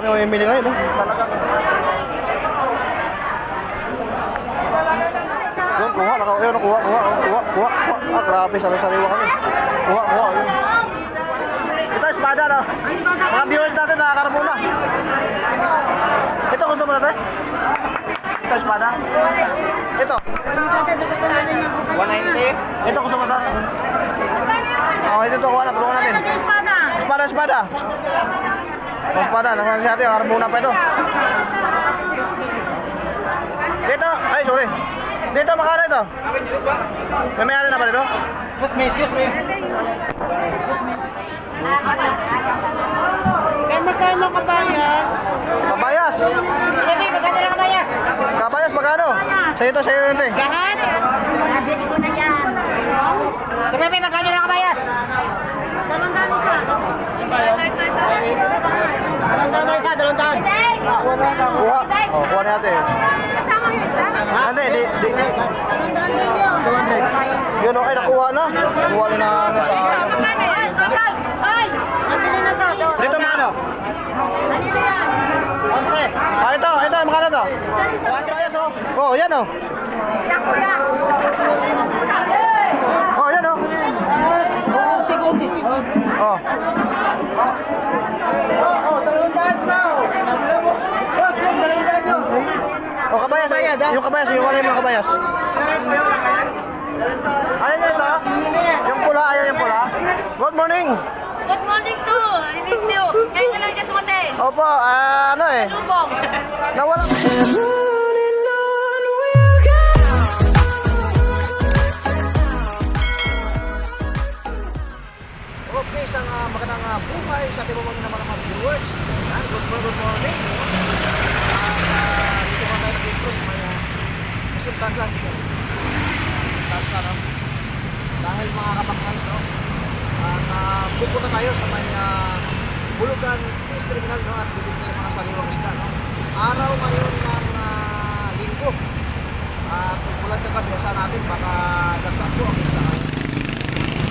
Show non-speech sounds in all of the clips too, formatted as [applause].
Dami yung ngayon, no? Talagang... Yun, kuha, naka, yun, kuha, kuha, kuha, kuha, kuha. Ah, grabe, sari-sariwa kami. Kuha, kuha, yun. Ito, espada, no? Mga viewers natin, nakakaroon muna. Ito, gusto mo natin? Ito, espada. Ito. 190. Ito, gusto mo natin? Oh, ito, kuha na, tulungan natin. Espada, espada. Ito, espada, nasa si ate, harap muna pa ito. Dito, ay, sorry. Dito, makara ito. May mayari na ba dito? Excuse me, excuse me. Eh, magkano ka ba yan? Kabayas. Bebe, magkano lang kabayas? Kabayas, magkano? Sa'yo ito, sa'yo yun, te. Lahat? Nabili ko na yan. Bebe, magkano lang kabayas? Dalawang daan isa. Dalawang daan isa, dalawang daan. Kuha. Oh, kuha. Dalawang daan ninyo. Yun, okay, nakuha na. Kuha na na na sa... Ay! Nabili na to. Dito, magkano? Kanino yan? Onse. Ito, ito? Kabayas, oh. Yan, kuya. Oh, yan, oh. Oh. Oo, dalawang daan sa. Boss, yung dalawang daan nyo. Oh, kabayas. Yung kabayas, yung wala yung mga kabayas. Ayun yun, ito. Yung pula, ayun yung pula. Good morning. Good morning to! I miss you! Ngayon ka lang ka tumate! Opo, ah, ano eh. Lubong! Nawala. Okay, isang uh, magandang uh, buhay sa ating mga naman mga viewers. Yan, good morning, good morning. At uh, dito mga tayo nag-intro sa mga kasimtansan dito. Tansa, no? Dahil mga kapakais, no? At uh, pupunta tayo sa may uh, Bulugan Fish Terminal, no? At bibili tayo mga sariwang isda, no? Araw ngayon ng uh, linggo. At kung ulan ka kami, asahan natin, baka dagsan po ang isda.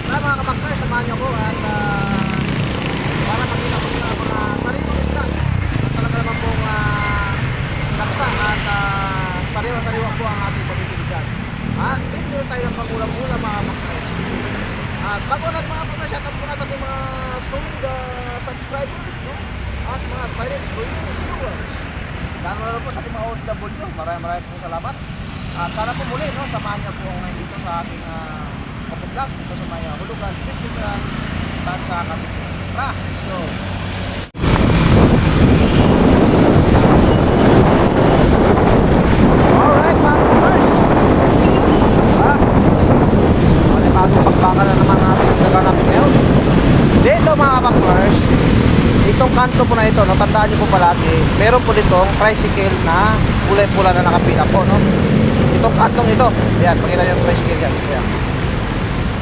Kaya mga kapakner, samahan niyo ko at ah, para makita ko sa mga sariwang isda at talaga naman pong uh, laksa at uh, sariwa-sariwa po ang ating pamimili dyan. At bibili tayo ng pangulam-ulam mga kapakner. At bago natin mga kapakner, shoutout po na sa ating mga solid ah, subscribers no? at mga silent viewers. Lalo na po sa ating mga OFW, maraming maraming po salamat. At sana po muli, no, samahan niyo po ako ngayon dito sa ating uh, kapagdag dito sa may uh, Hulugan Festival Tansa Cavite. Tara, let's go! Alright mga kapaters! Ha? Malimagong pagbaka na naman natin ang gaganapin ngayon. Dito mga kapaters, itong kanto po na ito, no, tandaan nyo po palagi, meron po ditong tricycle na kulay pula na nakapila po, no? Itong kantong ito, ayan, pakita nyo yung tricycle yan, ayan.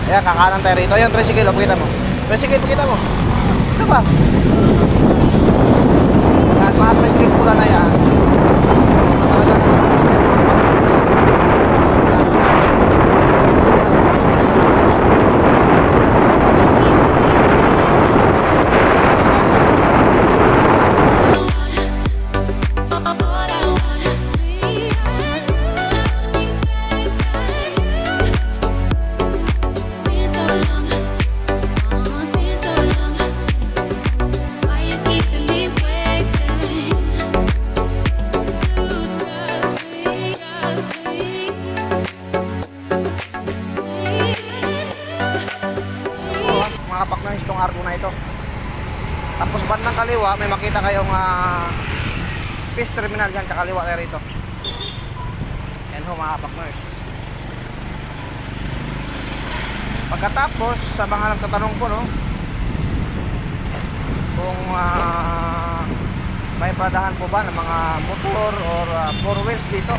Ayan, kakanan tayo rito. Ayan, tricycle, oh, pakita mo. Tricycle, pakita mo. Ito ba? Yan, mga tricycle pula na yan. Talaga na. Makita kayong uh, fish terminal dyan, kakaliwa tayo rito. Yan ho mga kapakners. Pagkatapos, sa mga nagtatanong po, no, kung ah, may paradahan po ba ng mga motor or uh, four wheels dito,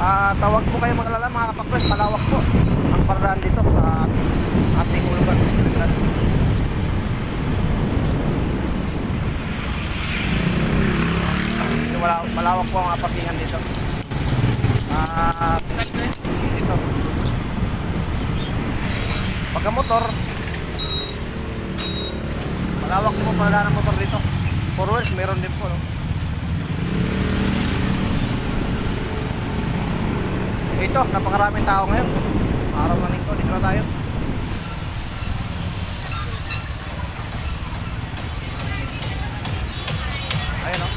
Ah, tawag po kayo maglala mga kapakres, malawak po ang paradahan dito sa ating ulugan. Medyo mala- malawak po ang parkingan dito. Ah, dito. Pagka motor, malawak po paradahan ng motor dito. four wheels, meron din po, no? Ito, napakaraming tao ngayon. Araw na linggo, dito na tayo. Ayun, no?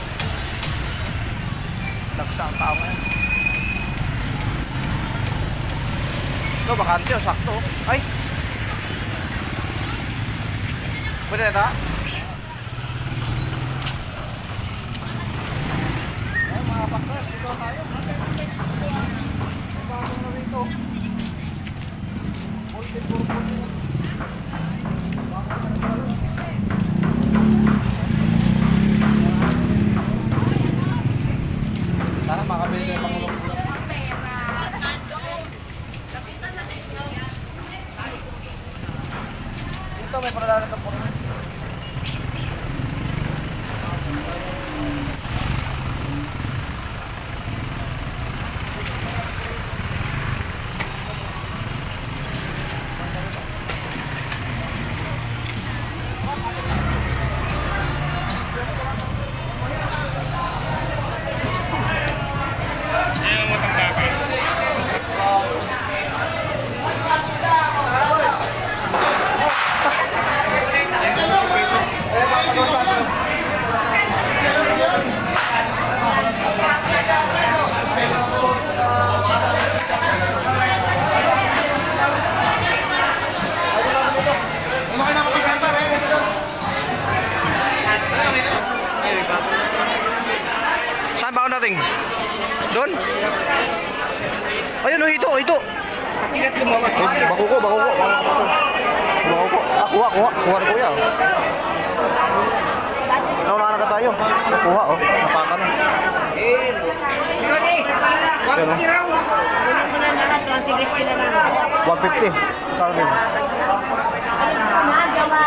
Laksa ang tao ngayon. Ito, bakante, oh, sakto. oh. Ay! Pwede na ito? Naunahan na ka tayo. Kuha, oh. Napaka na. Ayun, oh. 150. Kalo din.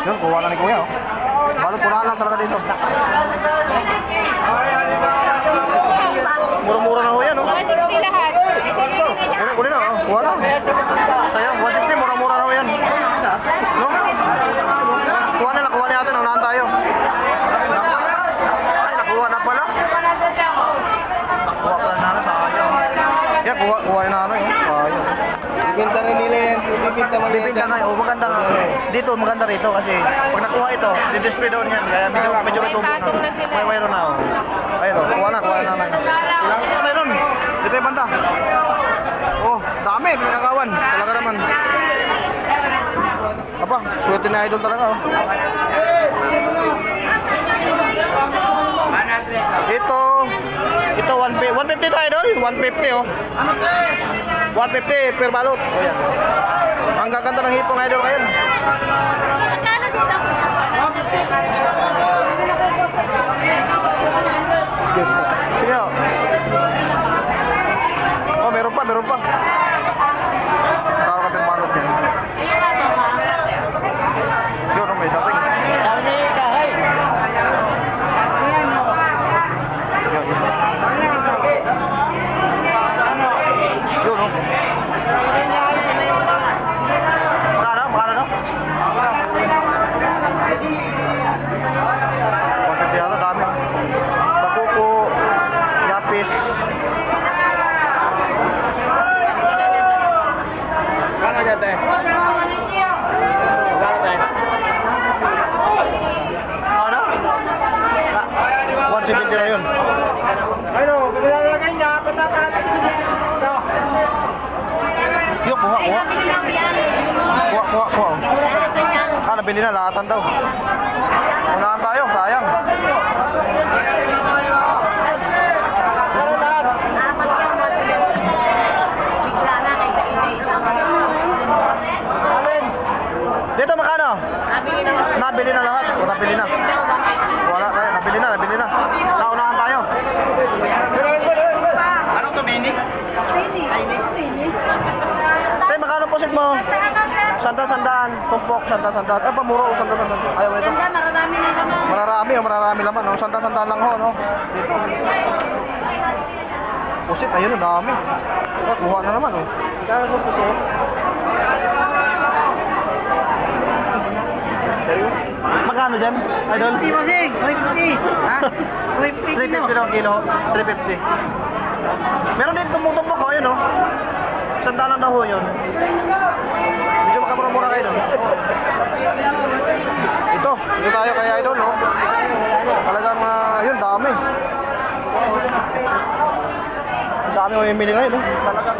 Yun, kuha na ni kuya, oh. Balot punahan lang talaga dito. Mura-mura na ho yan, oh. 160 lahat. Kunin, kunin na, oh. Kuha na. Sayang, 160, mura-mura na ho yan. No? Kuha na, nakuha ni ate, naunahan tayo. Ay, nakuha na pala. Nakuha pala na ano, sayang. Yan, kuha, kuha ni nanay, oh. Sayang. Ibenta rin nila yan. Ibenta mo Bibinta nga, oh, maganda nga. Dito, maganda rito kasi pag nakuha ito, di-display doon yan. Kaya medyo, medyo may tubo na. na. May mayroon na, oh. Ayun, oh, kuha na, kuha na nanay. Ilang ito tayo nun? Dito yung banda. Oh, dami, pinakakawan. Talaga naman. Aba, swerte na idol talaga, oh. Ito, ito 150, 150 to idol, 150 oh. 150 per balot. Oh yan. Ang gaganda ng hipong idol ngayon. Excuse. Sige oh. Oh, meron pa, meron pa. Taro ka per balot yan. Yun, oh, may dating. Yun. Yun, oh. Magkano? Magkano, no? 150 yata, dami. Bakuko, yapis. Kano dyan tayo? Kano tayo? Ano? 170 na yun. Ano? Kailangan niya. Patapat. Ito. Yung kuha, kuha. Kuha, kuha, kuha. oh. Ah, nabili na, lahatan daw. Unahan tayo, sayang. Kano lahat? Alin? Dito, makano? Nabili na lahat. O, nabili na. Wala tayo, nabili na, nabili na. Naunahan tayo. Ano to, mini? Tay, makano po sit mo? Sandal, sandaan. Tumpok, sandal. Eh, pamuro, sandal, sandal. Ayaw mo ito. mararami na naman. Mararami, oh, mararami laman. Oh. Sandal, sandal lang ho, no? Dito. Pusit, ayun, ang dami. Eh, kuha na naman, oh. Kaya sa pusit. Sa'yo? Magkano dyan, idol? 50 bossing. 50. Ha? ang kilo, 350. Meron din tumutumpok ko, yun oh. Sanda lang daw ho yun. Doon. Ito, ito tayo kaya idol, no? Talagang, ah, yun, dami. Ang dami mamimili ngayon, no? Talagang.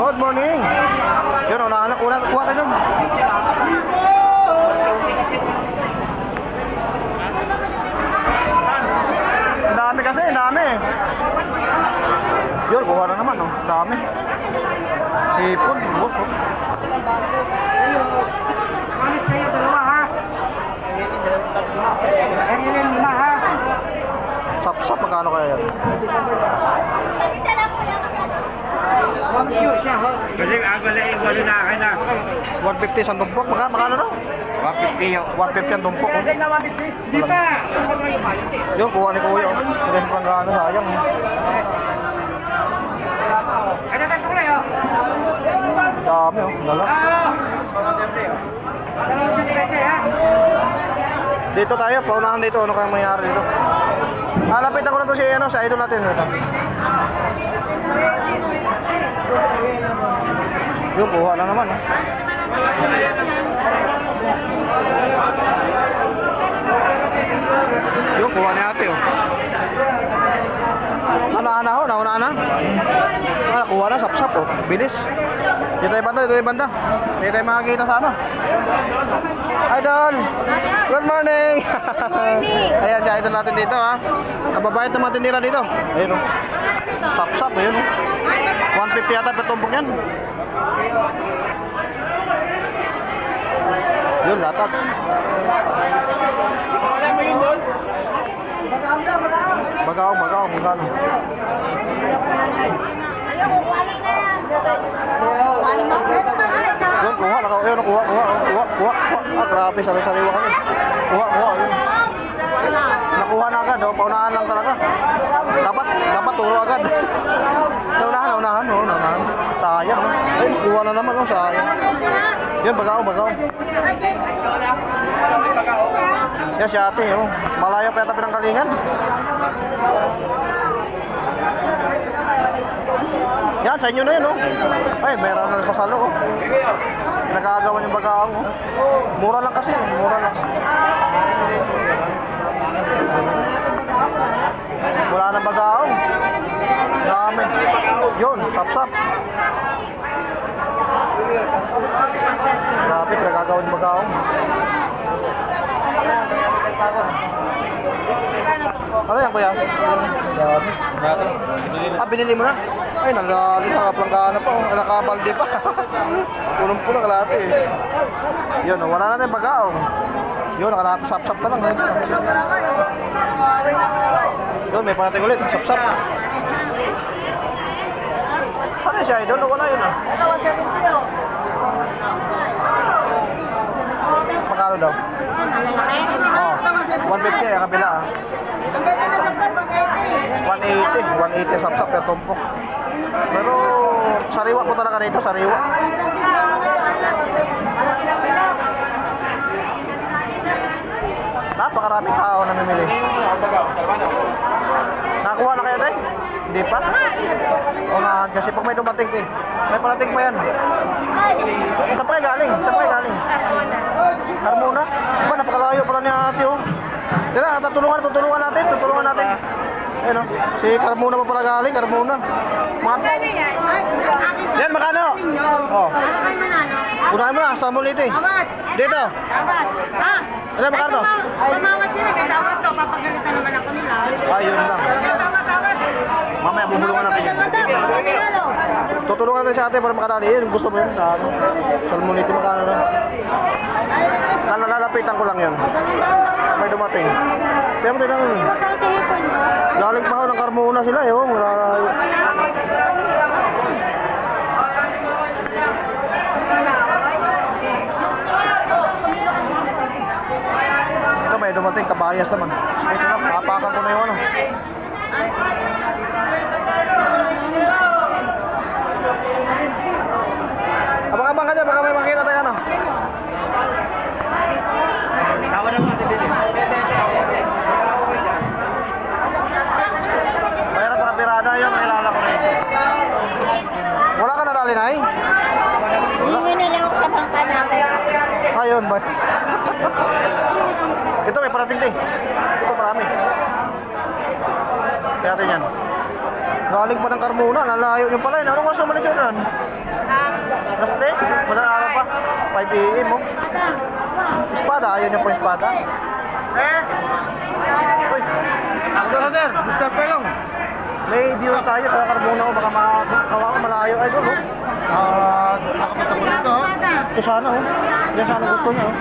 Good morning! Yun, una, una, una, kuha tayo doon. Ang dami kasi, ang dami. Yun, kuha na naman, oh. Dami. Hipon, bus, oh. Kamit kayo dalawa ha. Ayun yung lima ha. Sap-sap, magkano kaya yan? Barbecue siya ho. Kasi ang wala yung wala na akin na. 150 sa tumpok, Maka, magkano daw? 150 yung. 150 ang tumpok, oh. Di pa. Yun, kuha ni Kuya, oh. Kasi pang gano, sayang. Ano tayo sukulay ho? Dami, oh. Dibete ha. Dito tayo, paunahan dito. Ano kayang mayari dito? Ah, lapitan ko na to si, ano, sa idol natin. Ito. Yun, kuha na naman. Oh. Yun, kuha ni ate. Oh. Ana-ana ho, nauna-ana. Ah, kuha na, sap-sap. Oh. Bilis. Dito tayo banda, dito tayo banda. Dito tayo makakita sa ano. Idol! Good morning! Good morning. [laughs] Ayan, si Idol natin dito ha. Kababayad ng mga dito. Ayun o. Sap-sap, ayun o. 150 yata per tumpok yan. Yun, latag. Bagaw, bagaw, magkano? Yun, kuha, naka, yun, kuha, kuha, kuha, kuha, kuha. Ah, grabe, sabi-sariwa kami. Kuha, kuha. Nakuha na agad, oh, paunahan lang talaga. Dapat, dapat turo agad. Naunahan, naunahan, oh, naunahan. Sayang, oh. Ay, kuha na naman, oh, sayang. Yun, bagaw, bagaw. Yan si ate, oh. Malayo pa yata pinanggalingan. Yan, sa inyo na yun, oh. Ay, meron na kasalo, oh. Nagagawa yung bagaong, oh. Mura lang kasi, mura lang. Wala nang bagaong. Dami. Yun, sap-sap. Grabe, nagagawa yung bagaong. Ano yan, kuya? Ah, binili mo na? Ay, nalali, nakaplanggaan na pa. Oh. Nakabalde pa. [laughs] Punong-puno, kalate eh. Yun, oh, wala na tayong bagaong. Yun, nakasap-sap na lang. Ito. Yun, may parating ulit. Sap-sap. Saan na siya, idol? Wala yun ah. Magkano daw? Oh, 150 ay kabila ah. 180, 180 sap-sap per tumpok. Pero sariwa po talaga dito, sariwa. Napakaraming tao na namimili. Nakuha na kayo tayo? Hindi pa? O nga, kasi pag may dumating eh. May parating pa yan. Saan pa galing? Saan pa galing? Carmona? Ba, Tira, tutulungan, tutulungan natin, tutulungan natin. Ayun oh. Si Carmona pa pala galing, Carmona. Mga... Yan, makano? Oh. Unahin mo na, sa muliti. Dito. Ha? Ano, makano to? Tumawad sila, may tawad to. Papagalitan naman ako nila. Ayun lang. Mamaya bubulungan natin yan. Tutulungan natin sa ate para makarali. Yun, gusto mo yun sa ano. Salmoniti makano na. Nalalapitan ko lang yun. May dumating. Pero mo yun. Galing pa ako ng Carmona sila eh. Oh. Malalayo. Ito may dumating kabayas naman. Ito na, kapakan ko na yung ano. Abang-abang ka dyan, baka may makita tayo ano. Tawa na mga yun. Bay. Ito may parating din. Ito marami. Kaya natin yan. Galing pa ng Carmona, nalayo nyo pala. Anong oras naman siya doon? Alas 3? Madalang araw pa. 5 a.m. Oh. Espada, ayaw niya po yung espada. Eh! Uy! Brother, Mr. Pelong. May view tayo sa Carmona ko. Baka makawa ko malayo. Ay, doon oh. Ah, nakapatap ko dito. oh. Ito sana oh. Yan sana gusto niya oh.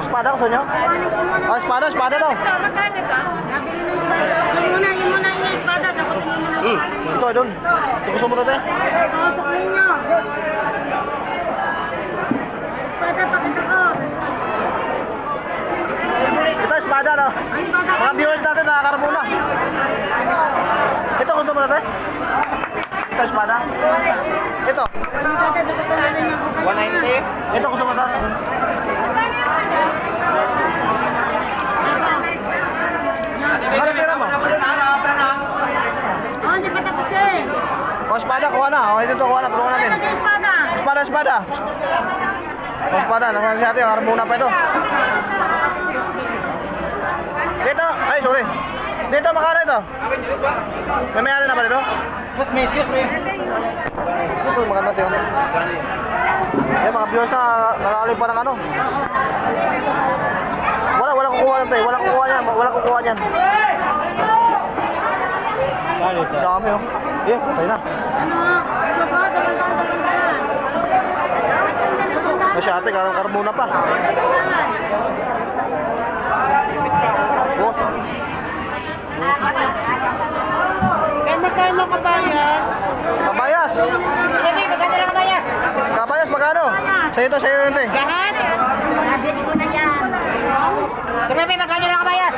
Espada gusto niyo? Ah, espada, espada daw. Magkano ka? Nabili ng espada. Yun muna, yun muna yung espada. Dapat yun muna. Ito, doon. Ito gusto mo to, te? Ito, suklay nyo. Espada, pakita ko. Ito, espada espada Mga viewers natin na Carmona. Ito gusto mo to, te? Ito, espada. Ito. Ang espada, dapat ko na rin ako. 190. Ito gusto mo to? Ano tira mo? Oh, hindi pa tapos eh. O, espada, kuha na. O, ito, kuha na. Tulungan natin. Espada? Espada, espada. O, espada. Nasa si ate. Carmona pa ito. Dito. Ay, sorry. Dito, makara ito. May mayari na ba dito? Excuse me, excuse me. Gusto maganda ito. Eh, mga viewers na nakakalip pa ng ano. Wala, wala kukuha lang tayo. Wala kukuha niyan. Wala kukuha niyan. Dami oh. Eh, patay na. Ano? Suko, dalawang taon, dalawang taon. Kasi ate, karang karbuna pa. Boss. Kaya magkano ka ba yan? Kabayas. Bebe, magkano lang kabayas? Kabayas, magkano? Sa'yo to, sa'yo yun, te. Lahat? Nabili ko na yan. Bebe, magkano lang kabayas?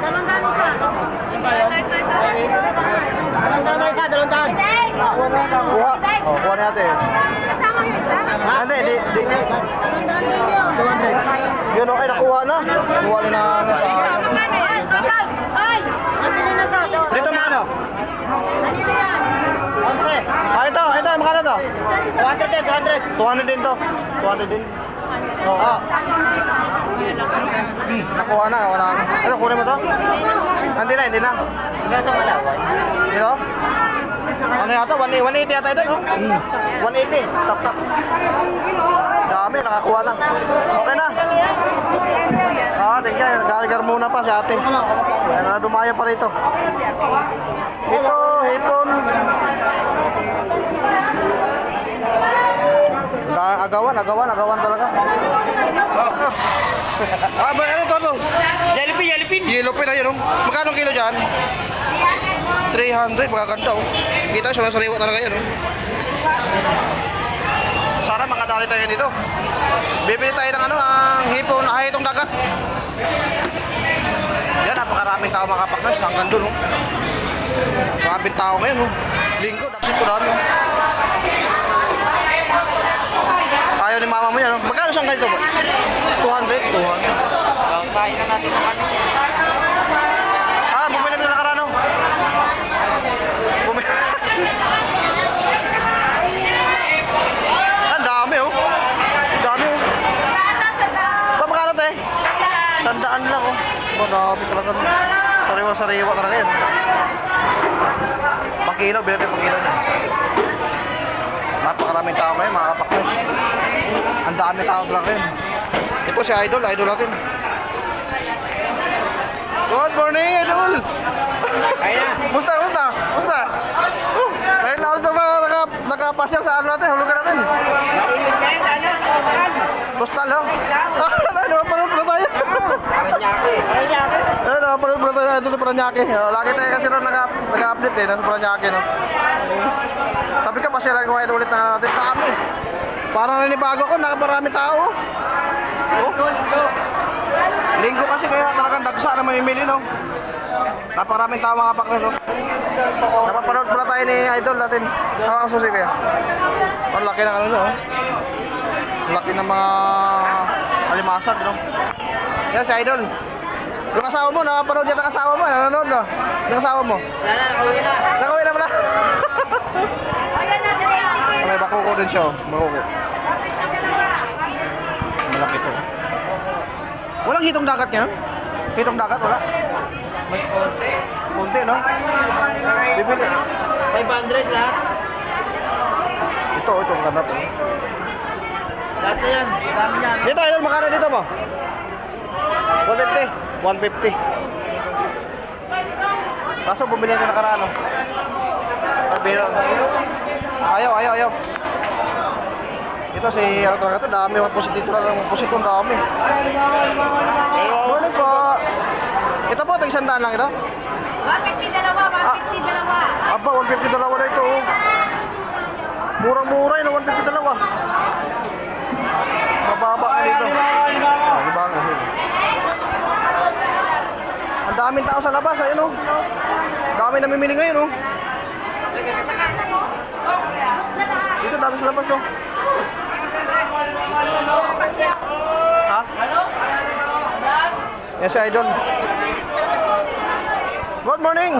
Dalawang taon isa. Dalawang taon isa, dalawang taon. Kuha. Oh, kuha ate. Kasama yung isa? Ah, hindi, di, di. Yun, oh, ay, nakuha na. Kuha na na sa... Ay! Nabili na to. Dito, magkano? Kanino yan? Onse. Ah, ito, ito, magkano to? 200 din, 200. 200 din to. 200 din. Oh. Ah. Hmm, nakuha na, wala na. Ano, kunin mo to? Hindi na, hindi na. Hanggang sa Malawan. Dito? Ano yata? 180 yata ito, no? 180. Sak, sak. Dami, nakakuha na. Okay na. Ah, thank you. Galigar muna pa si ate. Ayan na, dumaya pa rito. Ito, hipon. Agawan, agawan, agawan talaga. Ah, [laughs] ba, ano to, to? Yelpin, yelpin. Yellow pin, ayun, oh. Magkano kilo dyan? 300, magaganda oh. Kita sa sariwa talaga yan oh. Sana makadali tayo dito. Bibili tayo ng ano, ang hipon, ay itong dagat. Yan, napakaraming tao makapaknas hanggang doon oh. Maraming tao ngayon oh. Linggo, dapat ito dami oh. Ayaw ni mama mo yan oh. Magkano siyang ganito ba? 200? 200. Kain na natin ng ano. Ah, bumili mo na nakaraan oh. Bumili. Ang dami oh. Ang dami oh. Ba, magkano te? Sandaan lang oh. Ba, dami talaga. Sariwa-sariwa talaga yan. Pakilo, bilhin tayo pakilo niya. Napakaraming tao ngayon, mga kapaknos. Ang dami tao talaga yun. Ito si Idol, Idol natin. Good morning, Idol! Kain na. Musta, musta? Musta? Uh, Ngayon lang ito ba naka, nakapasyal sa ano natin, hulugan natin? Nailig kayo, ano? Kawan. Postal, ho? Ah, ano, napanood pala tayo. Paranyake. Paranyake. Ano, napanood pala tayo ito sa Paranaque. Oh, lagi tayo kasi ron naka, naka-update eh, nasa Paranaque, no? Sabi ka, pasyalan ko ngayon ulit na natin. Dami. Parang nanibago ko, nakaparami tao. Oh. Linggo kasi kaya talagang dagsa na mamimili, no? Napakaraming tao mga paknes, no? Napapanood pala tayo ni Idol natin. Ano ang susi kaya? Ang laki ng ano, no? Ang laki ng mga alimasag, no? Yan si Idol. Yung asawa mo, nakapanood yan ng asawa mo, nanonood, no? Yung asawa mo. Wala na, nakauwi na. Nakawin na pala. May bakuko din siya, oh. Bakuko. Walang hitong dagat ngayon? Hitong dagat, wala? May konti. Kunti, no? Bibili. 500 lahat. Ito, ito, ang ganda to. Lahat na yan. Dami yan. Dito, idol, makano dito mo? 150. 150. Kaso bumili ko nakaraan, no? Sabi, ayaw, ayaw, ayaw. Ito si ano talaga ito, dami mga pusit dito lang, pusit kong dami. Morning po. Ito po, ito isang daan lang ito. 150 dalawa, 150 dalawa. Aba, 150 dalawa na ito. oh. Murang-mura yun, 150 dalawa. Mababa na dito. Ah, iba nga. Ang daming tao sa labas, ayun oh. Dami namimili ngayon oh. Dito dami sa labas no. Ha? Yes, Idol. Good morning.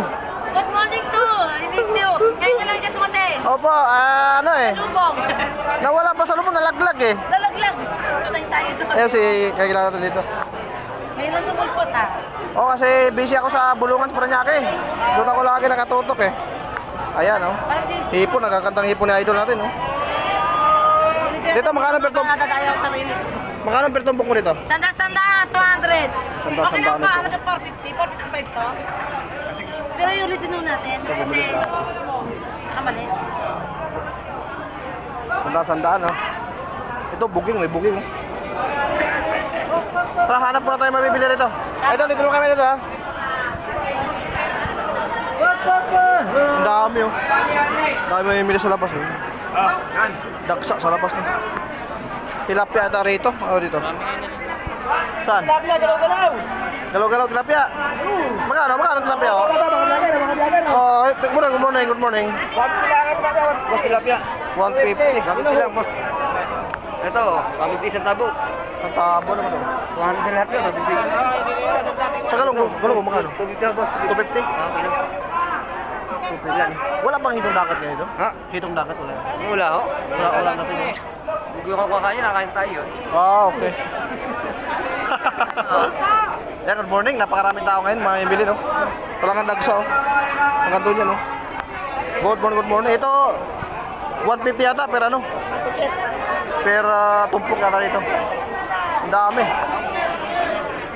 Good morning to. I miss you. Ngayon ka lang ka tumatay. Opo, ah, ano eh. Lubong. Nawala pa sa lubong, nalaglag eh. Dalaglag. Patay tayo doon. Ayun si kakilala natin dito. Lang sumulpot ah. Oo, kasi busy ako sa bulungan sa Paranaque. Doon ako lagi nakatutok eh. Ayan oh. Hipon, nagkakantang hipon ni Idol natin oh. Dito, magkano per tom- Natatayo sa sarili. Magkano per tumbok mo dito? Sanda, sanda, 200. Sanda, okay lang sanda pa, na halaga 450, 455 to. Pero yung ulitin nun natin. Kasi, ah, mali. Sandaan, sandaan oh. Ito, booking, may booking oh. Tara, hanap po na tayo mabibili rito. Idol, dito lang kami dito ha. Ang dami oh. Ang dami mamimili sa labas oh. Dagsa sa labas na. Tilapia ata rito. Ano dito? Saan? Tilapia, galaw-galaw. Galaw-galaw tilapia. Magkano? Magkano tilapia oh? Oh, good morning, good morning, good morning. Boss tilapia. 150. Gamit lang, boss. Ito, pamigdi isang tabo. Ang tabo naman ito. 200 na lahat yun, pamigdi. Sa galong, galong magkano? 250 boss. 250? Ah. Wala bang hitong dakat niya ito? Ha? Hitong dakat wala. Wala ho. Wala, wala na ito. Huwag yung kakuha kanya, nakain tayo. Ah, okay. [laughs] Yeah, good morning. Napakaraming tao ngayon, mga Emily, no? Talagang dagsa, oh. Ang kanto niya, no? Good morning, good morning. Ito, 150 yata, pero ano? 150 pera ah, tumpok na dito. Ang dami.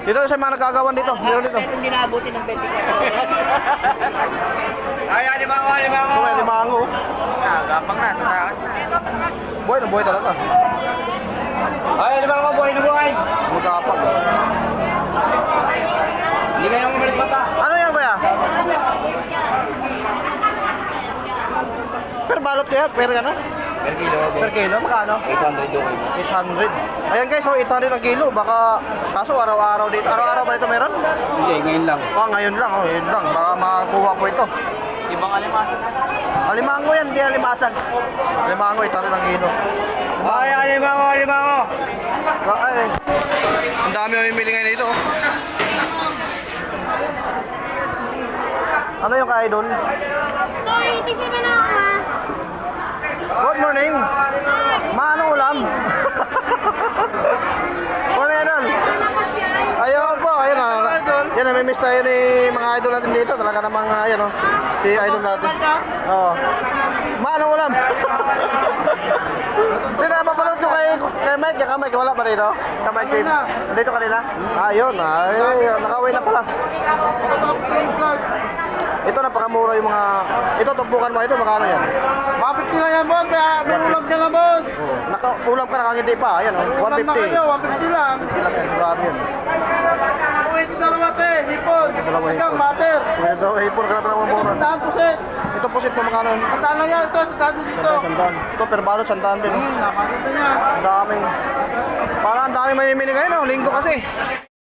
Dito sa mga nagkagawan dito. Meron dito. Meron dinabuti ng 24 [laughs] Ay, alimango, alimango. Kung alimango. Nagapang na, tatakas na. Buhay na buhay talaga. Ay, alimango, buhay na buhay. Magapang. Hindi kayong umalit mata. Ano yan ba yan? Per balot kaya? Per gano'n? Ah. Per kilo, Per kilo? Magkano? 800 yung 800. Ayan guys, so 800 ang kilo. Baka, kaso araw-araw dito. Araw-araw ba ito meron? Hindi, ngayon lang. Oh, ngayon lang. Oh, ngayon lang. Baka makakuha po ito. Ibang alimango. Alimango yan, hindi alimasan. Alimango, 800 ang kilo. Ay, alimango, alimango. Ay, ang dami mamimili ngayon dito. oh. Ano yung ka-idol? Toy, hindi siya na ako. Good morning. Ma, anong ulam? morning, idol. Ayun po, ayun o. Yan, namimiss tayo ni mga idol natin dito. Talaga namang, uh, yan o. Si idol natin. Oo. Ma, anong ulam? Hindi na, mapanood ko kay, kay Mike. Kaya Mike, wala pa dito? Kay Mike, Kim. Nandito kanina? Ah, yun. Ay, nakaway na pala. Ito napakamura yung mga... Ito, tumpukan mo ito. Magkano yan? Mga 50 lang yan, boss. May, may ulam ka lang, boss. Oh, naka, ulam ka nakangiti pa. Ayan o. Ulam na 150. kayo, 150 lang. Ilan yan? Grabe yan. Uwi ko dalawa, te. Hipon. Dalawa hipon. mater. Kaya daw, hipon ka na pala mura. Sandaan po, set. Ito po sit mo magkano? Sandaan lang yan. Ito, sandaan din dito. Sandaan. Ito, per balot, sandaan din. oh. Hmm, napakita niya. Ang daming... Parang ang daming mamimili ngayon, oh. Linggo kasi.